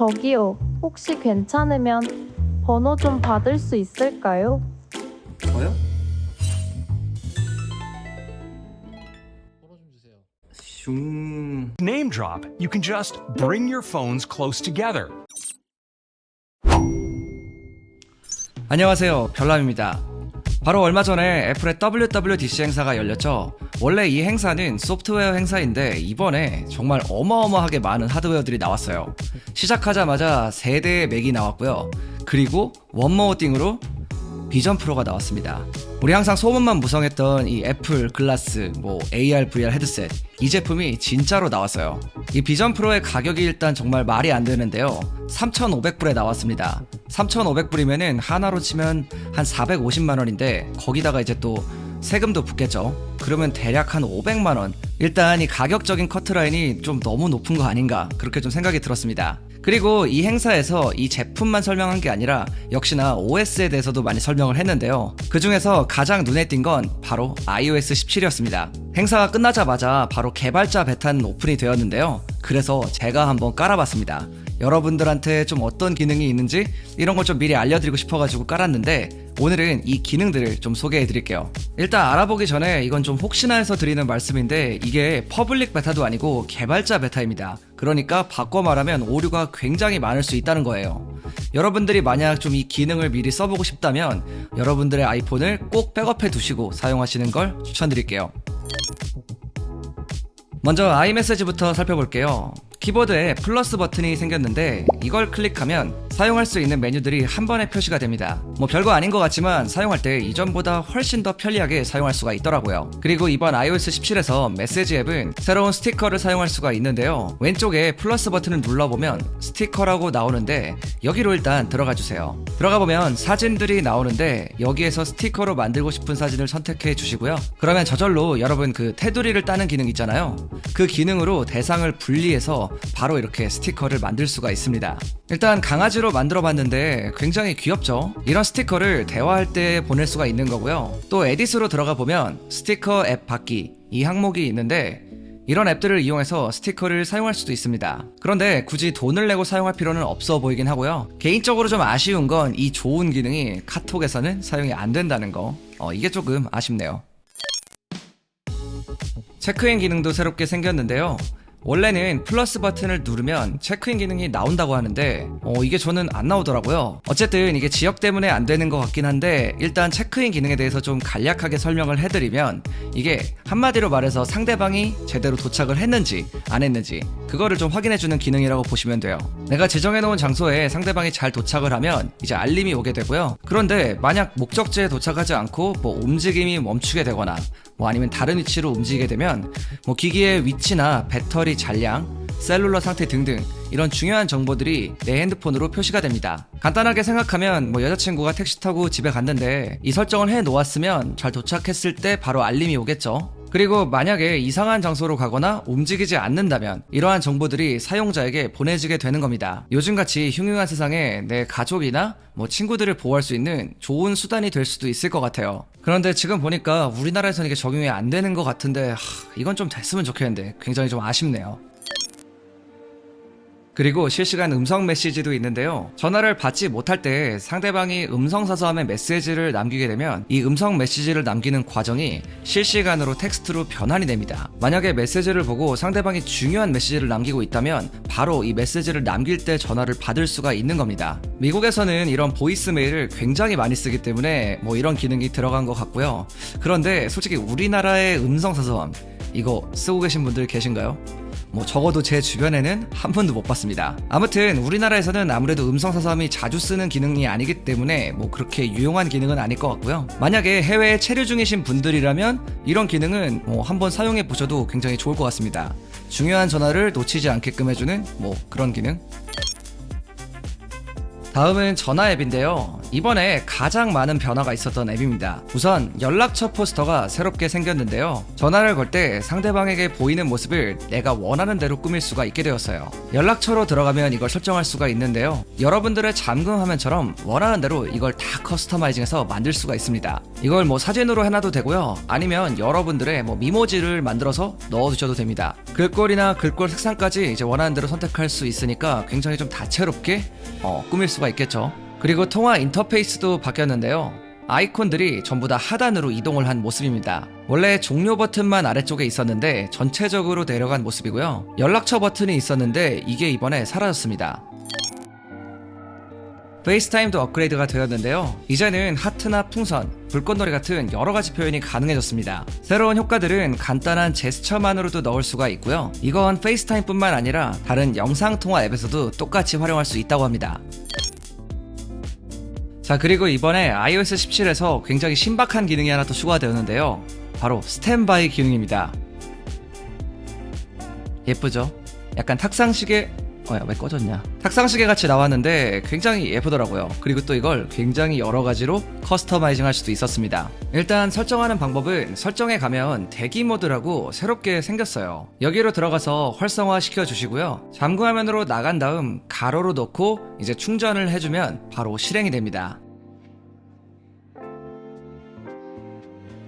저기요, 혹시 괜찮으면 번호 좀 받을 수 있을까요? 저요? 슝. Name drop. You can just bring your phones close together. 안녕하세요. 별남입니다. 바로 얼마 전에 애플의 WWDC 행사가 열렸죠. 원래 이 행사는 소프트웨어 행사인데 이번에 정말 어마어마하게 많은 하드웨어들이 나왔어요. 시작하자마자 세대의 맥이 나왔고요. 그리고 원모어 띵으로 비전 프로가 나왔습니다. 우리 항상 소문만 무성했던 이 애플 글라스, 뭐 AR, VR 헤드셋 이 제품이 진짜로 나왔어요. 이 비전 프로의 가격이 일단 정말 말이 안 되는데요. 3,500불에 나왔습니다. 3,500불이면은 하나로 치면 한 450만 원인데 거기다가 이제 또 세금도 붙겠죠. 그러면 대략 한 500만 원. 일단 이 가격적인 커트라인이 좀 너무 높은 거 아닌가 그렇게 좀 생각이 들었습니다. 그리고 이 행사에서 이 제품만 설명한 게 아니라 역시나 OS에 대해서도 많이 설명을 했는데요. 그 중에서 가장 눈에 띈 건 바로 iOS 17이었습니다. 행사가 끝나자마자 바로 개발자 베타는 오픈이 되었는데요. 그래서 제가 한번 깔아봤습니다. 여러분들한테 좀 어떤 기능이 있는지 이런 걸 좀 미리 알려드리고 싶어가지고 깔았는데 오늘은 이 기능들을 좀 소개해 드릴게요. 일단 알아보기 전에 이건 좀 혹시나 해서 드리는 말씀인데 이게 퍼블릭 베타도 아니고 개발자 베타입니다. 그러니까 바꿔 말하면 오류가 굉장히 많을 수 있다는 거예요. 여러분들이 만약 좀 이 기능을 미리 써보고 싶다면 여러분들의 아이폰을 꼭 백업해 두시고 사용하시는 걸 추천드릴게요. 먼저 아이메시지부터 살펴볼게요. 키보드에 플러스 버튼이 생겼는데 이걸 클릭하면 사용할 수 있는 메뉴들이 한 번에 표시가 됩니다. 뭐 별거 아닌 것 같지만 사용할 때 이전보다 훨씬 더 편리하게 사용할 수가 있더라고요. 그리고 이번 iOS 17에서 메시지 앱은 새로운 스티커를 사용할 수가 있는데요. 왼쪽에 플러스 버튼을 눌러보면 스티커라고 나오는데 여기로 일단 들어가 주세요. 들어가 보면 사진들이 나오는데 여기에서 스티커로 만들고 싶은 사진을 선택해 주시고요. 그러면 저절로 여러분 그 테두리를 따는 기능 있잖아요. 그 기능으로 대상을 분리해서 바로 이렇게 스티커를 만들 수가 있습니다. 일단 강아지로 만들어 봤는데 굉장히 귀엽죠? 이런 스티커를 대화할 때 보낼 수가 있는 거고요. 또 에디스로 들어가 보면 스티커 앱 받기 이 항목이 있는데 이런 앱들을 이용해서 스티커를 사용할 수도 있습니다. 그런데 굳이 돈을 내고 사용할 필요는 없어 보이긴 하고요. 개인적으로 좀 아쉬운 건 이 좋은 기능이 카톡에서는 사용이 안 된다는 거. 어, 이게 조금 아쉽네요. 체크인 기능도 새롭게 생겼는데요. 원래는 플러스 버튼을 누르면 체크인 기능이 나온다고 하는데 어, 이게 저는 안 나오더라고요. 어쨌든 이게 지역 때문에 안 되는 것 같긴 한데 일단 체크인 기능에 대해서 좀 간략하게 설명을 해드리면 이게 한마디로 말해서 상대방이 제대로 도착을 했는지 안 했는지 그거를 좀 확인해주는 기능이라고 보시면 돼요. 내가 지정해놓은 장소에 상대방이 잘 도착을 하면 이제 알림이 오게 되고요. 그런데 만약 목적지에 도착하지 않고 뭐 움직임이 멈추게 되거나 뭐 아니면 다른 위치로 움직이게 되면 뭐 기기의 위치나 배터리 잔량, 셀룰러 상태 등등 이런 중요한 정보들이 내 핸드폰으로 표시가 됩니다. 간단하게 생각하면 뭐 여자친구가 택시 타고 집에 갔는데 이 설정을 해 놓았으면 잘 도착했을 때 바로 알림이 오겠죠. 그리고 만약에 이상한 장소로 가거나 움직이지 않는다면 이러한 정보들이 사용자에게 보내지게 되는 겁니다. 요즘같이 흉흉한 세상에 내 가족이나 뭐 친구들을 보호할 수 있는 좋은 수단이 될 수도 있을 것 같아요. 그런데 지금 보니까 우리나라에서는 이게 적용이 안 되는 것 같은데 하, 이건 좀 됐으면 좋겠는데 굉장히 좀 아쉽네요. 그리고 실시간 음성 메시지도 있는데요. 전화를 받지 못할 때 상대방이 음성 사서함에 메시지를 남기게 되면 이 음성 메시지를 남기는 과정이 실시간으로 텍스트로 변환이 됩니다. 만약에 메시지를 보고 상대방이 중요한 메시지를 남기고 있다면 바로 이 메시지를 남길 때 전화를 받을 수가 있는 겁니다. 미국에서는 이런 보이스 메일을 굉장히 많이 쓰기 때문에 뭐 이런 기능이 들어간 것 같고요. 그런데 솔직히 우리나라의 음성 사서함 이거 쓰고 계신 분들 계신가요? 뭐 적어도 제 주변에는 한 번도 못 봤습니다. 아무튼 우리나라에서는 아무래도 음성 사서함이 자주 쓰는 기능이 아니기 때문에 뭐 그렇게 유용한 기능은 아닐 것 같고요. 만약에 해외에 체류 중이신 분들이라면 이런 기능은 뭐 한번 사용해 보셔도 굉장히 좋을 것 같습니다. 중요한 전화를 놓치지 않게끔 해주는 뭐 그런 기능. 다음은 전화 앱인데요. 이번에 가장 많은 변화가 있었던 앱입니다. 우선 연락처 포스터가 새롭게 생겼는데요. 전화를 걸 때 상대방에게 보이는 모습을 내가 원하는 대로 꾸밀 수가 있게 되었어요. 연락처로 들어가면 이걸 설정할 수가 있는데요. 여러분들의 잠금 화면처럼 원하는 대로 이걸 다 커스터마이징해서 만들 수가 있습니다. 이걸 뭐 사진으로 해놔도 되고요. 아니면 여러분들의 뭐 미모지를 만들어서 넣어두셔도 됩니다. 글꼴이나 글꼴 색상까지 이제 원하는 대로 선택할 수 있으니까 굉장히 좀 다채롭게 어, 꾸밀 수가 있겠죠. 그리고 통화 인터페이스도 바뀌었는데요. 아이콘들이 전부 다 하단으로 이동을 한 모습입니다. 원래 종료 버튼만 아래쪽에 있었는데 전체적으로 내려간 모습이고요. 연락처 버튼이 있었는데 이게 이번에 사라졌습니다. 페이스타임도 업그레이드가 되었는데요. 이제는 하트나 풍선, 불꽃놀이 같은 여러 가지 표현이 가능해졌습니다. 새로운 효과들은 간단한 제스처만으로도 넣을 수가 있고요. 이건 페이스타임뿐만 아니라 다른 영상 통화 앱에서도 똑같이 활용할 수 있다고 합니다. 자, 그리고 이번에 iOS 17에서 굉장히 신박한 기능이 하나 또 추가되었는데요. 바로 스탠바이 기능입니다. 예쁘죠? 약간 탁상시계 어야. 왜 꺼졌냐? 탁상시계 같이 나왔는데 굉장히 예쁘더라고요. 그리고 또 이걸 굉장히 여러 가지로 커스터마이징 할 수도 있었습니다. 일단 설정하는 방법은 설정에 가면 대기 모드라고 새롭게 생겼어요. 여기로 들어가서 활성화 시켜 주시고요. 잠금 화면으로 나간 다음 가로로 놓고 이제 충전을 해주면 바로 실행이 됩니다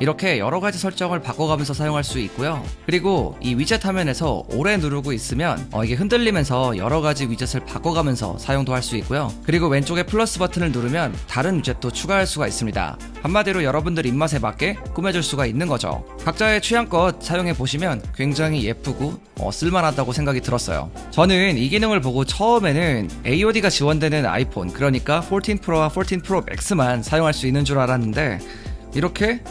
이렇게 여러 가지 설정을 바꿔가면서 사용할 수 있고요. 그리고 이 위젯 화면에서 오래 누르고 있으면 어, 이게 흔들리면서 여러 가지 위젯을 바꿔가면서 사용도 할 수 있고요. 그리고 왼쪽에 플러스 버튼을 누르면 다른 위젯도 추가할 수가 있습니다. 한마디로 여러분들 입맛에 맞게 꾸며줄 수가 있는 거죠. 각자의 취향껏 사용해 보시면 굉장히 예쁘고 어, 쓸만하다고 생각이 들었어요. 저는 이 기능을 보고 처음에는 AOD가 지원되는 아이폰, 그러니까 14 프로와 14 프로 맥스만 사용할 수 있는 줄 알았는데 이렇게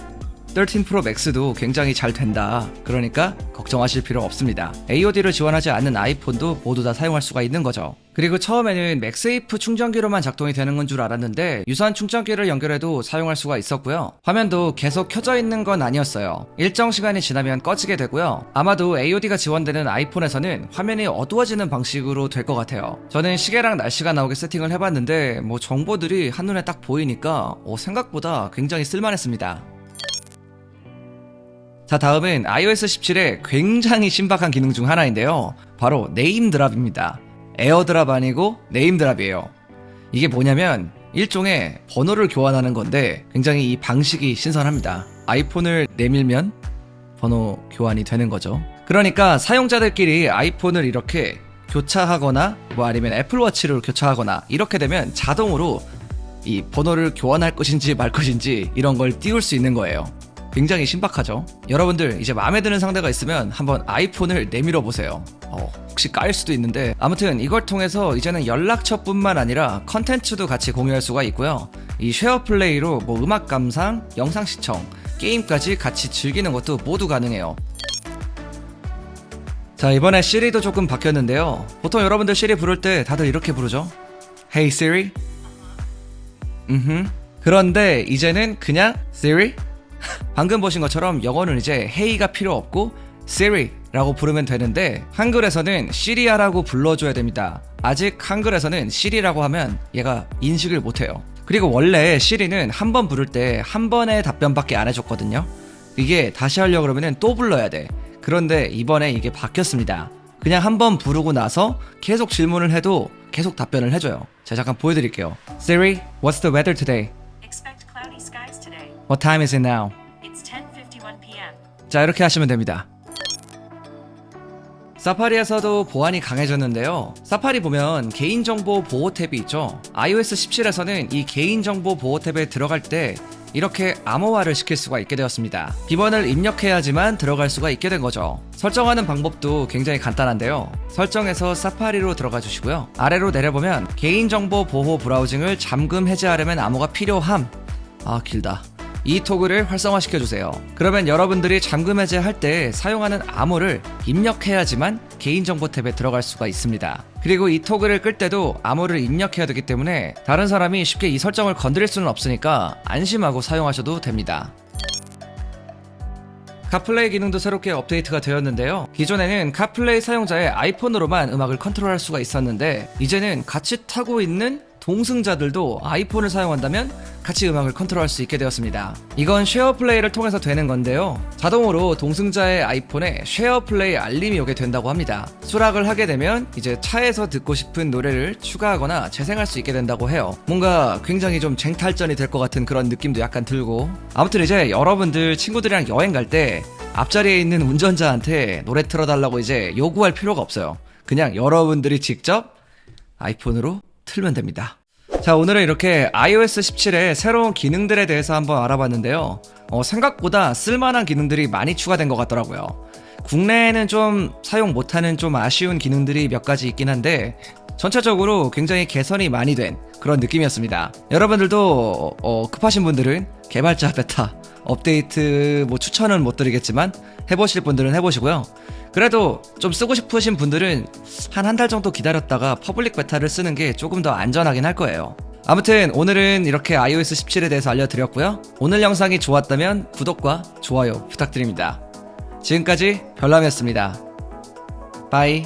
13 프로 맥스도 굉장히 잘 된다. 그러니까 걱정하실 필요 없습니다. AOD를 지원하지 않는 아이폰도 모두 다 사용할 수가 있는 거죠. 그리고 처음에는 맥세이프 충전기로만 작동이 되는 건 줄 알았는데 유선 충전기를 연결해도 사용할 수가 있었고요. 화면도 계속 켜져 있는 건 아니었어요. 일정 시간이 지나면 꺼지게 되고요. 아마도 AOD가 지원되는 아이폰에서는 화면이 어두워지는 방식으로 될 것 같아요. 저는 시계랑 날씨가 나오게 세팅을 해봤는데 뭐 정보들이 한눈에 딱 보이니까 어, 생각보다 굉장히 쓸만했습니다. 자, 다음은 iOS 17의 굉장히 신박한 기능 중 하나인데요. 바로 네임 드랍입니다. 에어 드랍 아니고 네임 드랍이에요. 이게 뭐냐면 일종의 번호를 교환하는 건데 굉장히 이 방식이 신선합니다. 아이폰을 내밀면 번호 교환이 되는 거죠. 그러니까 사용자들끼리 아이폰을 이렇게 교차하거나 뭐 아니면 애플워치를 교차하거나 이렇게 되면 자동으로 이 번호를 교환할 것인지 말 것인지 이런 걸 띄울 수 있는 거예요. 굉장히 신박하죠. 여러분들 이제 마음에 드는 상대가 있으면 한번 아이폰을 내밀어 보세요. 어, 혹시 까일 수도 있는데 아무튼 이걸 통해서 이제는 연락처뿐만 아니라 컨텐츠도 같이 공유할 수가 있고요. 이 쉐어 플레이로 뭐 음악 감상, 영상 시청, 게임까지 같이 즐기는 것도 모두 가능해요. 자 이번에 시리도 조금 바뀌었는데요. 보통 여러분들 시리 부를 때 다들 이렇게 부르죠. Hey Siri. 음. 그런데 이제는 그냥 Siri 방금 보신 것처럼 영어는 이제 헤이가 필요 없고 Siri라고 부르면 되는데 한글에서는 시리아라고 불러줘야 됩니다. 아직 한글에서는 시리라고 하면 얘가 인식을 못해요. 그리고 원래 시리는 한 번 부를 때 한 번의 답변밖에 안 해줬거든요. 이게 다시 하려고 그러면 또 불러야 돼. 그런데 이번에 이게 바뀌었습니다. 그냥 한 번 부르고 나서 계속 질문을 해도 계속 답변을 해줘요. 제가 잠깐 보여드릴게요. Siri, what's the weather today? What time is it now? It's 10:51 p.m. 자 이렇게 하시면 됩니다. 사파리에서도 보안이 강해졌는데요. 사파리 보면 개인정보 보호 탭이 있죠. iOS 17에서는 이 개인정보 보호 탭에 들어갈 때 이렇게 암호화를 시킬 수가 있게 되었습니다. 비번을 입력해야지만 들어갈 수가 있게 된 거죠. 설정하는 방법도 굉장히 간단한데요. 설정에서 사파리로 들어가 주시고요. 아래로 내려보면 개인정보 보호 브라우징을 잠금 해제하려면 암호가 필요함. 아 길다. 이 토글을 활성화시켜 주세요. 그러면 여러분들이 잠금 해제할 때 사용하는 암호를 입력해야지만 개인정보 탭에 들어갈 수가 있습니다. 그리고 이 토글을 끌 때도 암호를 입력해야 되기 때문에 다른 사람이 쉽게 이 설정을 건드릴 수는 없으니까 안심하고 사용하셔도 됩니다. 카플레이 기능도 새롭게 업데이트가 되었는데요. 기존에는 카플레이 사용자의 아이폰으로만 음악을 컨트롤할 수가 있었는데 이제는 같이 타고 있는 동승자들도 아이폰을 사용한다면 같이 음악을 컨트롤할 수 있게 되었습니다. 이건 쉐어 플레이를 통해서 되는 건데요. 자동으로 동승자의 아이폰에 쉐어 플레이 알림이 오게 된다고 합니다. 수락을 하게 되면 이제 차에서 듣고 싶은 노래를 추가하거나 재생할 수 있게 된다고 해요. 뭔가 굉장히 좀 쟁탈전이 될 것 같은 그런 느낌도 약간 들고. 아무튼 이제 여러분들 친구들이랑 여행 갈 때 앞자리에 있는 운전자한테 노래 틀어달라고 이제 요구할 필요가 없어요. 그냥 여러분들이 직접 아이폰으로 틀면 됩니다. 자, 오늘은 이렇게 iOS 17의 새로운 기능들에 대해서 한번 알아봤는데요. 어, 생각보다 쓸만한 기능들이 많이 추가된 것 같더라고요. 국내에는 좀 사용 못하는 좀 아쉬운 기능들이 몇 가지 있긴 한데, 전체적으로 굉장히 개선이 많이 된 그런 느낌이었습니다. 여러분들도 어, 급하신 분들은 개발자 베타 업데이트 뭐 추천은 못 드리겠지만 해보실 분들은 해보시고요. 그래도 좀 쓰고 싶으신 분들은 한 한 달 정도 기다렸다가 퍼블릭 베타를 쓰는 게 조금 더 안전하긴 할 거예요. 아무튼 오늘은 이렇게 iOS 17에 대해서 알려드렸고요. 오늘 영상이 좋았다면 구독과 좋아요 부탁드립니다. 지금까지 별남이었습니다. 바이.